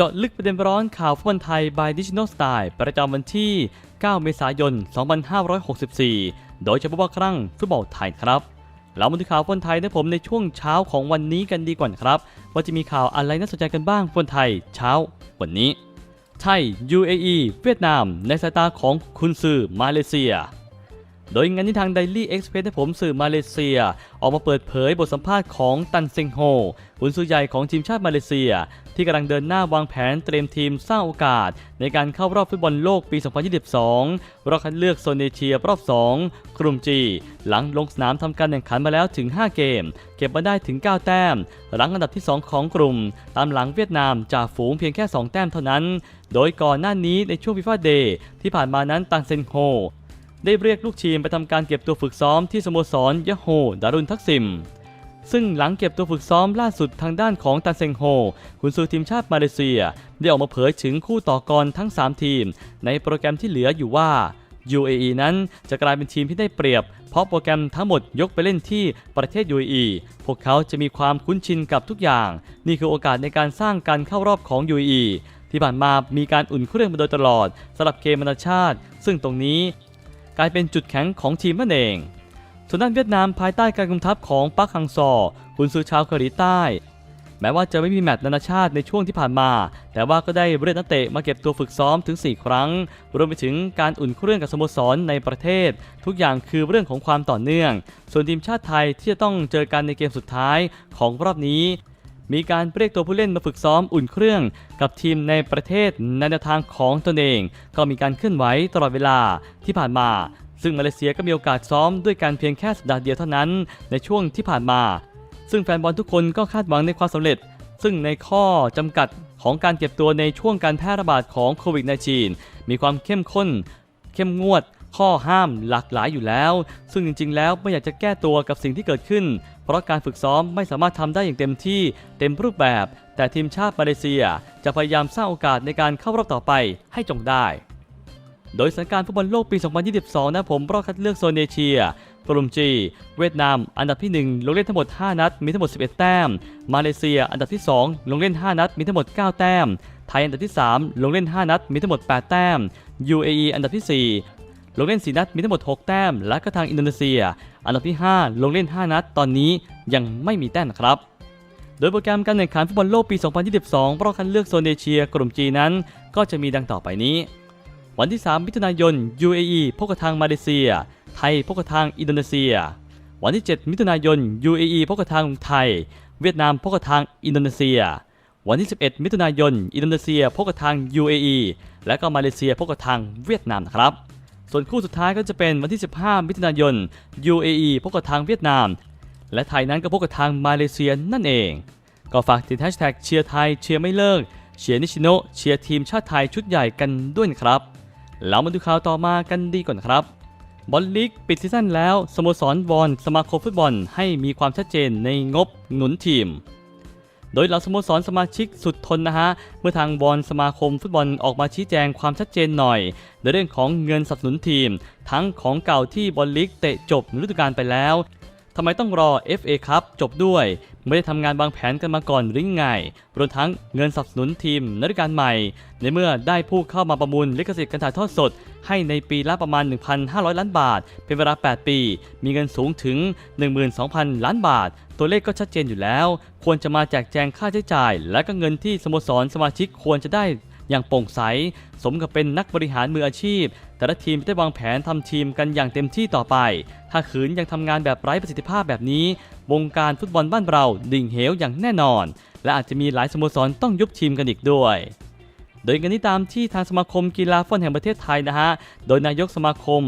เจาะลึกประเด็นร้อนข่าวฟุตบอลไทย by Digital Style ประจำวันที่ 9 เมษายน 2564 โดยเฉพาะครั้งฟุตบอลไทยครับ เรามาดูข่าวฟุตบอลไทยนะผมในช่วงเช้าของวันนี้กันดีกว่าครับ ว่าจะมีข่าวอะไรน่าสนใจกันบ้างฟุตบอลไทยเช้าวันนี้ ไทย UAE เวียดนาม ในสายตาของคุณซื่อมาเลเซียโดยงานที่ทาง Daily Express ให้ผมสื่อมาเลเซีย ออกมาเปิดเผยบทสัมภาษณ์ของตันเซงโฮกุนซือใหญ่ของทีมชาติมาเลเซีย ที่กำลังเดินหน้าวางแผนเตรียมทีมสร้างโอกาส ในการเข้ารอบฟุตบอลโลกปี 2022 รอบคัดเลือกโซนเอเชียรอบ 2 กลุ่มจี หลังลงสนามทำการแข่งขันมาแล้วถึง 5 เกม เก็บมาได้ถึง 9 แต้ม หลังอันดับที่ 2 ของกลุ่ม ตามหลังเวียดนามจ่าฝูงเพียงแค่ 2 แต้มเท่านั้น โดยก่อนหน้านี้ในช่วงฟีฟ่าเดย์ที่ผ่านมานั้นตังเซนโฮได้เรียกลูกทีมไปทำการเก็บตัวฝึกซ้อมที่สโมสรยะโฮดารุนทักซิม ซึ่งหลังเก็บตัวฝึกซ้อมล่าสุดทางด้านของตันเซงโฮคุณซือทีมชาติมาเลเซีย ได้ออกมาเผยถึงคู่ต่อกรทั้ง 3 ทีม ในโปรแกรมที่เหลืออยู่ว่า UAE นั้นจะกลายเป็นทีมที่ได้เปรียบ เพราะโปรแกรมทั้งหมดยกไปเล่นที่ประเทศ UAE พวกเขาจะมีความคุ้นชินกับทุกอย่าง นี่คือโอกาสในการสร้างการเข้ารอบของ UAE ที่ผ่านมามีการอุ่นเครื่องมาโดยตลอดสำหรับเกมนานาชาติ ซึ่งตรงนี้ กลายเป็นจุดแข็งของทีมนั่นเอง ส่วนด้านเวียดนามภายใต้การกุมทัพของปักฮังซอกุนซือชาวเกาหลีใต้ แม้ว่าจะไม่มีแมตช์นานาชาติในช่วงที่ผ่านมา แต่ว่าก็ได้เรียกนักเตะมาเก็บตัวฝึกซ้อมถึง 4 ครั้ง รวมไปถึงการอุ่นเครื่องกับสโมสรในประเทศ ทุกอย่างคือเรื่องของความต่อเนื่อง ส่วนทีมชาติไทยที่จะต้องเจอกันในเกมสุดท้ายของรอบนี้มีการเรียกตัวผู้เล่นมาฝึกซ้อมอุ่นเครื่อง กับทีมในประเทศในแนวทางของตนเอง ก็มีการเคลื่อนไหวตลอดเวลาที่ผ่านมา ซึ่งมาเลเซียก็มีโอกาสซ้อมด้วยการเพียงแค่สัปดาห์เดียวเท่านั้นในช่วงที่ผ่านมา ซึ่งแฟนบอลทุกคนก็คาดหวังในความสำเร็จ ซึ่งในข้อจำกัดของการเก็บตัวในช่วงการแพร่ระบาดของโควิด -19 มีความเข้มข้น เข้มงวด ข้อห้ามหลากหลายอยู่แล้ว ซึ่งจริง ๆ แล้วไม่อยากจะแก้ตัวกับสิ่งที่เกิดขึ้น เพราะการฝึกซ้อมไม่สามารถทำได้อย่างเต็มที่เต็มรูปแบบ แต่ทีมชาติมาเลเซีย จะพยายามสร้างโอกาสในการเข้ารอบต่อไปให้จงได้ โดยสถานการณ์ฟุตบอลโลกปี 2022 นะผมรอบคัดเลือกโซนเอเชียกลุ่มจีเวียดนาม อันดับที่ 1 ลงเล่นทั้งหมด 5 นัด มีทั้งหมด 11 แต้ม มาเลเซีย อันดับที่ 2 ลงเล่น 5 นัด มีทั้งหมด 9 แต้ม ไทยอันดับที่ 3 ลงเล่น 5 นัด มีทั้งหมด 8 แต้ม UAE อันดับที่ 4 ลงเล่น 4 นัด มีทั้งหมด 6 แต้ม และก็ทางอินโดนีเซีย อันดับที่ 5 ลงเล่น 5 นัด ตอนนี้ยังไม่มีแต้มครับโดยโปรแกรมการแข่งขันฟุตบอลโลกปี 2022 รอบคัดเลือกโซนเอเชีย กลุ่มจีนั้น ก็จะมีดังต่อไปนี้ วันที่ 3 มิถุนายน UAE พบกับทางมาเลเซีย ไทยพบกับทางอินโดนีเซีย วันที่ 7 มิถุนายน UAE พบกับทางไทย เวียดนามพบกับทางอินโดนีเซีย วันที่ 11 มิถุนายน อินโดนีเซียพบกับทาง UAE และก็มาเลเซียพบกับทางเวียดนามนะครับ ส่วนคู่สุดท้ายก็จะเป็นวันที่ 15 มิถุนายน UAE พบกับทางเวียดนาม และไทยนั้นก็พบกับทางมาเลเซียนั่นเอง ก็ฝากติดแฮชแท็กเชียร์ไทยเชียร์ไม่เลิกเชียร์นิชิโนเชียร์ทีมชาติไทยชุดใหญ่กันด้วยนะครับ แล้วมาดูข่าวต่อมากันดีก่อนครับ บอลลีกปิดซีซั่นแล้ว สโมสรวอนสมาคมฟุตบอลให้มีความชัดเจนในงบหนุนทีม โดยเหล่าสโมสรสมาชิกสุดทนนะฮะ เมื่อทางบอลสมาคมฟุตบอลออกมาชี้แจงความชัดเจนหน่อย ในเรื่องของเงินสนับสนุนทีม ทั้งของเก่าที่บอลลีกเตะจบฤดูกาลไปแล้วทำไมต้องรอ FA ครับจบด้วย ไม่ได้ทำงานวางแผนกันมาก่อนหรือไงรวมทั้งเงินสนับสนุนทีมนักการใหม่ ในเมื่อได้ผู้เข้ามาประมูลลิขสิทธิ์การถ่ายทอดสด ให้ในปีละประมาณ 1,500 ล้านบาท เป็นเวลา 8 ปี มีเงินสูงถึง 12,000 ล้านบาท ตัวเลขก็ชัดเจนอยู่แล้ว ควรจะมาแจกแจงค่าใช้จ่าย และก็เงินที่สโมสรสมาชิกควรจะได้ อย่างโปร่งใส สมกับเป็นนักบริหารมืออาชีพ แต่ละทีมได้วางแผนทำทีมกันอย่างเต็มที่ต่อไป ถ้าขืนยังทำงานแบบไร้ประสิทธิภาพแบบนี้ วงการฟุตบอลบ้านเราดิ่งเหวอย่างแน่นอน และอาจจะมีหลายสโมสรต้องยุบทีมกันอีกด้วยโดยกันนี้ตามที่ทางสมาคมกีฬาฟุตบอลแห่งประเทศไทยนะฮะ โดยนายกสมาคม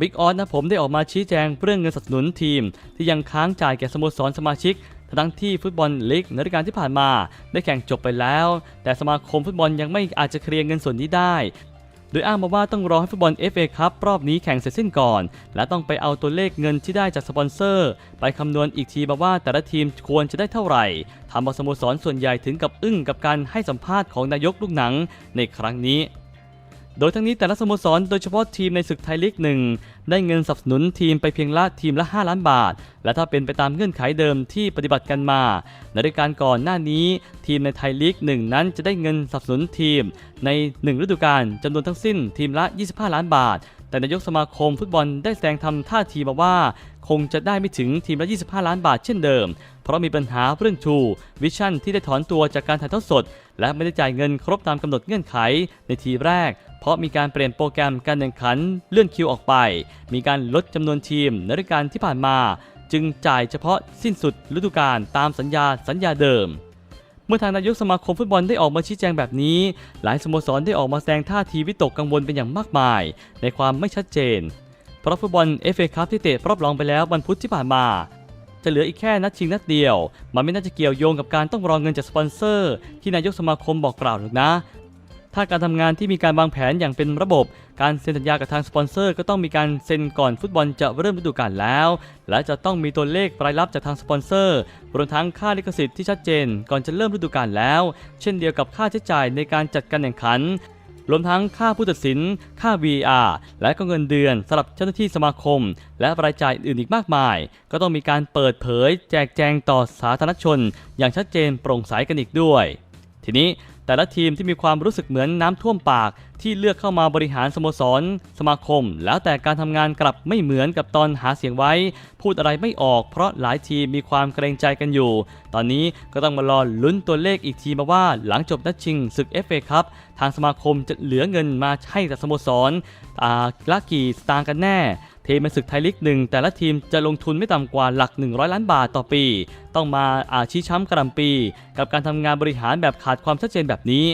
บิ๊กออสนะผมได้ออกมาชี้แจงเรื่องเงินสนับสนุนทีม ที่ยังค้างจ่ายแก่สโมสรสมาชิก ทั้งที่ฟุตบอลลีกในฤดูกาลที่ผ่านมา ได้แข่งจบไปแล้ว แต่สมาคมฟุตบอลยังไม่อาจจะเคลียร์เงินส่วนนี้ได้ โดยอ้างมาว่าต้องรอให้ฟุตบอล FA ครับรอบนี้แข่งเสร็จสิ้นก่อน และต้องไปเอาตัวเลขเงินที่ได้จากสปอนเซอร์ ไปคำนวณอีกทีมาว่าแต่ละทีมควรจะได้เท่าไหร่ทำเอาสโมสรส่วนใหญ่ถึงกับอึ้งกับการให้สัมภาษณ์ของนายกลูกหนังในครั้งนี้ โดยทั้งนี้แต่ละสโมสรโดยเฉพาะทีมในศึกไทยลีกหนึ่งได้เงินสนับสนุนทีมไปเพียงละทีมละ 5 ล้านบาท และถ้าเป็นไปตามเงื่อนไขเดิมที่ปฏิบัติกันมา ในฤดูกาลก่อนหน้านี้ ทีมในไทยลีกหนึ่งนั้นจะได้เงินสนับสนุนทีม ใน 1 ฤดูกาลจำนวนทั้งสิ้นทีมละ 25 ล้านบาท แต่นายกสมาคมฟุตบอลได้แสดงทำท่าทีมาว่า คงจะได้ไม่ถึงทีมละ 25 ล้านบาทเช่นเดิม เพราะมีปัญหาเรื่องทูวิชั่นที่ได้ถอนตัวจากการถ่ายทอดสด และไม่ได้จ่ายเงินครบตามกำหนดเงื่อนไขในทีแรก เพราะมีการเปลี่ยนโปรแกรมการแข่งขันเลื่อนคิวออกไป มีการลดจำนวนทีมในฤดูกาลที่ผ่านมา จึงจ่ายเฉพาะสิ้นสุดฤดูกาลตามสัญญาสัญญาเดิม เมื่อทางนายกสมาคมฟุตบอลได้ออกมาชี้แจงแบบนี้ หลายสโมสรได้ออกมาแสดงท่าทีวิตกกังวลเป็นอย่างมากมาย ในความไม่ชัดเจน เพราะฟุตบอลเอฟเอคัพที่เตะรอบรองไปแล้ววันพุธที่ผ่านมาจะเหลืออีกแค่นัดชิงนัดเดียว มันไม่น่าจะเกี่ยวโยงกับการต้องรองเงินจากสปอนเซอร์ ที่นายกสมาคมบอกกล่าวหรอกนะ ถ้าการทำงานที่มีการวางแผนอย่างเป็นระบบ การเซ็นสัญญากับทางสปอนเซอร์ ก็ต้องมีการเซ็นก่อนฟุตบอลจะเริ่มฤดูกาลแล้ว และจะต้องมีตัวเลขรายรับจากทางสปอนเซอร์รวมทั้งค่าลิขสิทธิ์ที่ชัดเจน ก่อนจะเริ่มฤดูกาลแล้ว เช่นเดียวกับค่าใช้จ่ายในการจัดการแข่งขันรวมทั้งค่าผู้ตัดสิน ค่า VR และก็เงินเดือนสำหรับเจ้าหน้าที่สมาคม และรายจ่ายอื่นอีกมากมาย ก็ต้องมีการเปิดเผย แจกแจงต่อสาธารณชน อย่างชัดเจนโปร่งใสกันอีกด้วย ทีนี้ แต่ละทีมที่มีความรู้สึกเหมือนน้ำท่วมปากที่เลือกเข้ามาบริหารสโมสร สมาคม แล้วแต่การทำงานกลับไม่เหมือนกับตอนหาเสียงไว้ พูดอะไรไม่ออก เพราะหลายทีมมีความเกรงใจกันอยู่ ตอนนี้ก็ต้องมารอลุ้นตัวเลขอีกทีมาว่า หลังจบนัดชิงศึก FA ครับ ทางสมาคมจะเหลือเงินมาให้กับสโมสรอาละกี่สตางค์กันแน่ ทีมในศึกไทยลีกหนึ่งแต่ละทีมจะลงทุนไม่ต่ำกว่าหลัก 100 ล้านบาทต่อปี ต้องมาอาชี้ช้ำกระลำปี กับการทำงานบริหารแบบขาดความชัดเจนแบบนี้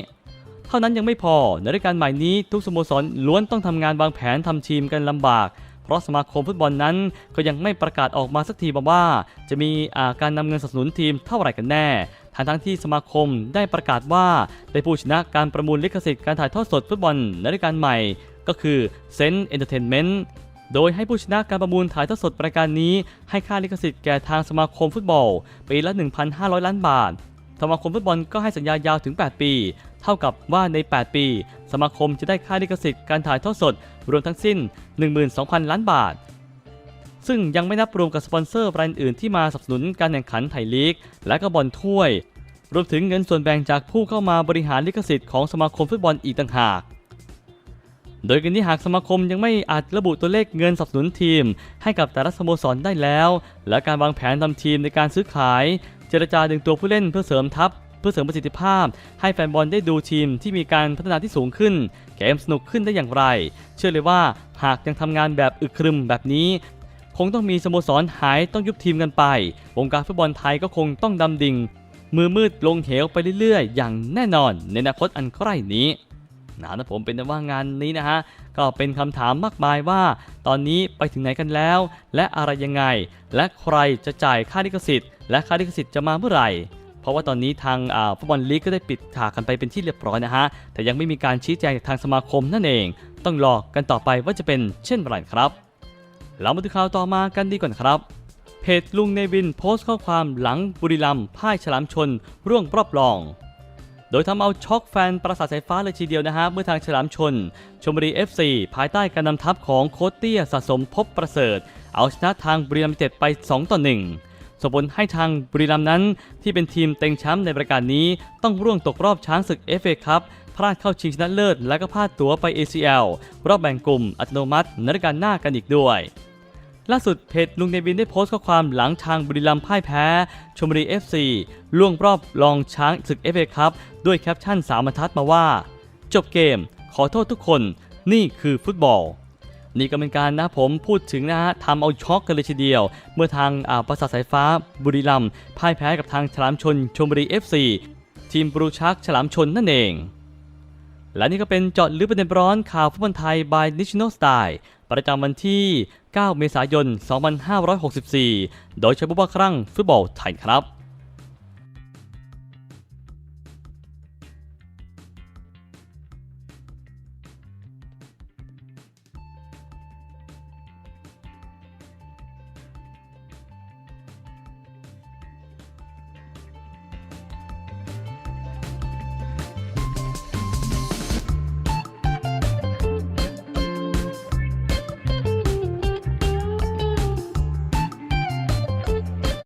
เท่านั้นยังไม่พอในรายการใหม่นี้ทุกสโมสรล้วนต้องทำงานวางแผนทำทีมกันลำบาก เพราะสมาคมฟุตบอลนั้นก็ยังไม่ประกาศออกมาสักทีมาว่า จะมีอาการนำเงินสนับสนุนทีมเท่าไหร่กันแน่ทั้งทั้งที่สมาคมได้ประกาศว่าได้ผู้ชนะการประมูลลิขสิทธิ์การถ่ายทอดสดฟุตบอลในรายการใหม่ ก็คือเซนต์เอนเตอร์เทนเมนต์ โดยให้ผู้ชนะการประมูลถ่ายทอดสดรายการนี้ ให้ค่าลิขสิทธิ์แก่ทางสมาคมฟุตบอล ปีละ 1,500 ล้านบาท สมาคมฟุตบอลก็ให้สัญญายาวถึง 8 ปี เท่ากับว่าใน 8 ปี สมาคมจะได้ค่าลิขสิทธิ์การถ่ายทอดสด รวมทั้งสิ้น 12,000 ล้านบาท ซึ่งยังไม่นับรวมกับสปอนเซอร์รายอื่นที่มาสนับสนุนการแข่งขันไทยลีก และก็บอลถ้วย รวมถึงเงินส่วนแบ่งจากผู้เข้ามาบริหารลิขสิทธิ์ของสมาคมฟุตบอลอีกต่างหาก โดยกันนี้หากสมาคมยังไม่อาจระบุตัวเลขเงินสนับสนุนทีม ให้กับแต่ละสโมสรได้แล้ว และการวางแผนทำทีมในการซื้อขาย เจรจาดึงตัวผู้เล่นเพื่อเสริมทัพ เพื่อเสริมประสิทธิภาพ ให้แฟนบอลได้ดูทีมที่มีการพัฒนาที่สูงขึ้น เกมสนุกขึ้นได้อย่างไร เชื่อเลยว่าหากยังทำงานแบบอึกครึมแบบนี้คงต้องมีสโมสรหายต้องยุบทีมกันไป วงการฟุตบอลไทยก็คงต้องดำดิ่ง มือมืดลงเหวไปเรื่อยๆ อย่างแน่นอนในอนาคตอันใกล้นี้ นะนะผมเป็นว่างานนี้นะฮะก็เป็นคำถามมากมายว่า ตอนนี้ไปถึงไหนกันแล้ว และอะไรยังไง และใครจะจ่ายค่าลิขสิทธิ์ และค่าลิขสิทธิ์จะมาเมื่อไหร่เพราะว่าตอนนี้ทางฟุตบอลลีกก็ได้ปิดฉากกันไปเป็นที่เรียบร้อยนะฮะ แต่ยังไม่มีการชี้แจงจากทางสมาคมนั่นเอง ต้องรอกันต่อไปว่าจะเป็นเช่นไรครับ เรามาดูข่าวต่อมากันดีก่อนครับ เพจลุงเนวินโพสต์ข้อความหลังบุรีรัมย์พ่ายฉลามชน ร่วงรอบรอง โดยทำเอาช็อกแฟนประสาทสายฟ้าเลยทีเดียวนะฮะ เมื่อทางฉลามชน ชมบุรี FC ภายใต้การนำทัพของโคตเตี้ยสะสมพบประเสริฐ เอาชนะทางบุรีรัมย์เต็ดไป 2 ต่อ 1ส่งผลให้ทางบุรีรัมย์นั้น ที่เป็นทีมเต็งแชมป์ในรายการนี้ ต้องร่วงตกรอบช้างศึก FA ครับพลาดเข้าชิงชนะเลิศและก็พลาดตั๋วไป ACL รอบแบ่งกลุ่มอัตโนมัติในรายการหน้ากันอีกด้วย ล่าสุดเพจลุงเนวินได้โพสต์ข้อความหลังทางบุรีรัมย์พ่ายแพ้ชมบุรี FC ล่วงรอบรองช้างศึก FA ครับ ด้วยแคปชั่นสามบรรทัดมาว่า จบเกม ขอโทษทุกคน นี่คือฟุตบอล นี่ก็เป็นการนะผมพูดถึงนะฮะทำเอาช็อกกันเลยทีเดียว เมื่อทางอ่าประสาทสายฟ้าบุรีรัมย์พ่ายแพ้กับทางฉลามชนชมบุรี FC ทีมบรูชักฉลามชนนั่นเอง และนี่ก็เป็นเจาะลึกประเด็นร้อนข่าวฟุตบอลไทย by National Style ประจำวันที่ 9 เมษายน 2564 โดยใช้บุบว่าครั้งฟุตบอลไทยครับ